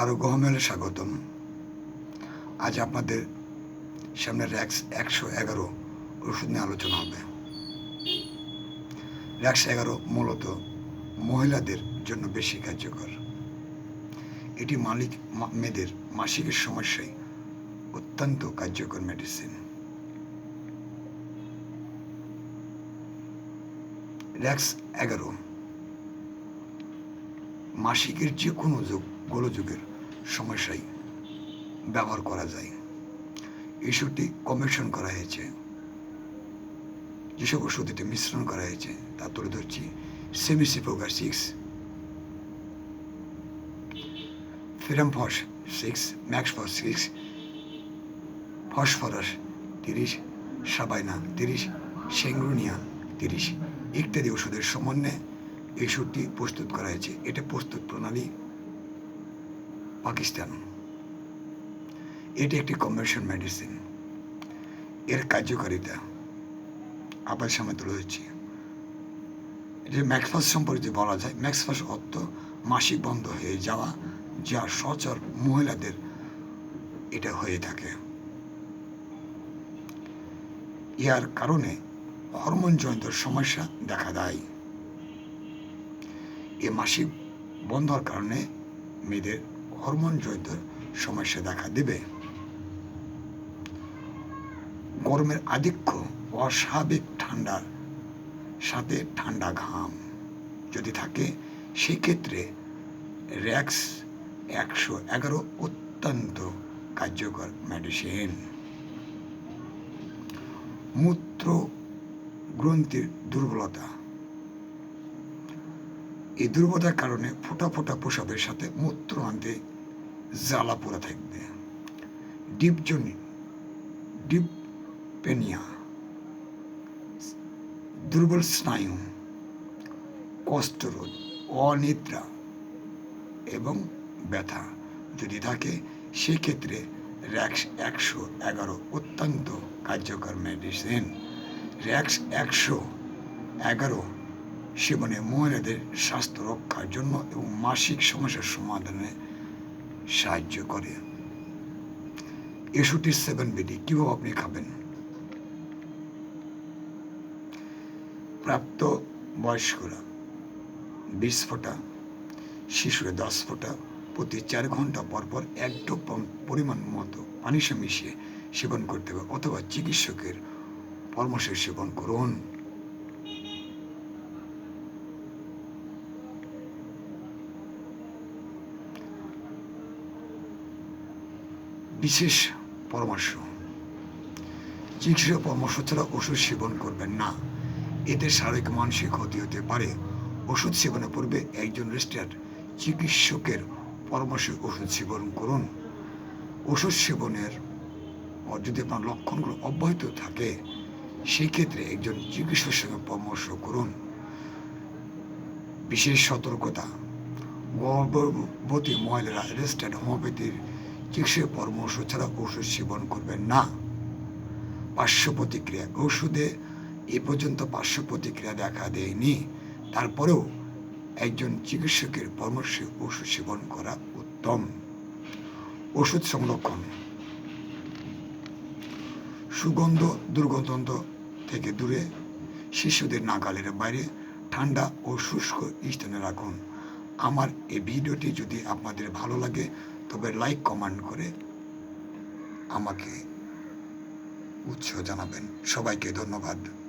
আরও গহমেলে স্বাগতম। আজ আপনাদের সামনে র্যাক্স একশো এগারো ওষুধ নিয়ে আলোচনা হবে। র্যাক্স এগারো মূলত মহিলাদের জন্য বেশি কার্যকর। এটি মালিক মেয়েদের মাসিকের সমস্যায় অত্যন্ত কার্যকর মেডিসিন র্যাক্স এগারো মাসিকের যে কোনো যুগ গোলযোগের সমস্যায় ব্যবহার করা যায়। ওষুধটি কমিশন করা হয়েছে। যেসব ওষুধ এটি মিশ্রণ করা হয়েছে, তা তুলে ধরছি সেমিসিপোগার সিক্স ফিরামফস সিক্স ম্যাক্স ফস সিক্স ফসফরাস তিরিশ সাবাইনা তিরিশ সেঙ্গ্রোনিয়া তিরিশ ইত্যাদি ওষুধের সমন্বয়ে এই ওষুধটি প্রস্তুত করা হয়েছে। এটা প্রস্তুত প্রণালী পাকিস্তান। এটি একটি কমার্শিয়াল মেডিসিন এর কার্যকারিতা আবার সামনে তুলে ধরছি। যে ম্যাক্সফাস সম্পর্কে বলা যায়। ম্যাক্সফাস অর্থ মাসিক বন্ধ হয়ে যাওয়া, যা সচর মহিলাদের এটা হয়ে থাকে। ইহার কারণে হরমোন হরমোনজনিত সমস্যা দেখা দেয়। এ মাসিক বন্ধ হওয়ার কারণে মেয়েদের হরমোনজনিত সমস্যা দেখা দেবে। গরমের আধিক্য অস্বাভাবিক ঠান্ডার সাথে ঠান্ডা ঘাম যদি থাকে, সেক্ষেত্রে র্যাক্স একশো এগারো অত্যন্ত কার্যকর মেডিসিন। মূত্র গ্রন্থির দুর্বলতা। এই দুর্বলতার কারণে ফোটা ফোটা প্রসাবের সাথে মূত্র আনতে জ্বালা পোড়া থাকবে। ডিপজনি ডিপপেনিয়া দুর্বল স্নায়ু কষ্টরোধ অনিদ্রা এবং ব্যথা যদি থাকে, সেক্ষেত্রে র্যাক্স একশো এগারো অত্যন্ত কার্যকর মেডিসিন। র্যাক্স একশো এগারো সেবনে মহিলাদের স্বাস্থ্য রক্ষার জন্য এবং মাসিক সমস্যার সমাধানে সাহায্য করে। এষট্টি সেভেন বিডি কীভাবে আপনি খাবেন? প্রাপ্ত বয়স্করা, বিশ ফোঁটা, শিশুরা দশ ফোঁটা, প্রতি চার ঘণ্টা পর পর এক পম- পরিমাণ মতো পানির সঙ্গে মিশিয়ে সেবন করতে হবে, অথবা চিকিৎসকের পরামর্শ সেবন করুন। বিশেষ পরামর্শ। চিকিৎসা পরামর্শ ছাড়া ওষুধ সেবন করবেন না। এতে শারীরিক মানসিক ক্ষতি হতে পারে। ওষুধ সেবনের পূর্বে একজন রেজিস্টার্ড চিকিৎসকের পরামর্শে ওষুধ সেবন করুন। ওষুধ সেবনের পর যদি আপনার লক্ষণগুলো অব্যাহত থাকে। সেই ক্ষেত্রে একজন চিকিৎসকের সঙ্গে পরামর্শ করুন। বিশেষ সতর্কতা। গর্ভবতী মহিলারা রেজিস্টার্ড হোমিওপ্যাথির চিকিৎসা পরামর্শ ছাড়া ওষুধ সেবন করবেন না। পার্শ্ব প্রতিক্রিয়া ওষুধে এ পর্যন্ত পার্শ্ব প্রতিক্রিয়া দেখা দেয়নি। তারপরেও একজন চিকিৎসকের পরামর্শে ওষুধ সেবন করা উত্তম। ওষুধ সংরক্ষণ। সুগন্ধ, দুর্গন্ধ থেকে দূরে শিশুদের নাগালের বাইরে ঠান্ডা ও শুষ্ক স্থানে রাখুন। আমার এই ভিডিওটি যদি আপনাদের ভালো লাগে তবে লাইক কমান্ড করে আমাকে উৎস জানাবেন। সবাইকে ধন্যবাদ।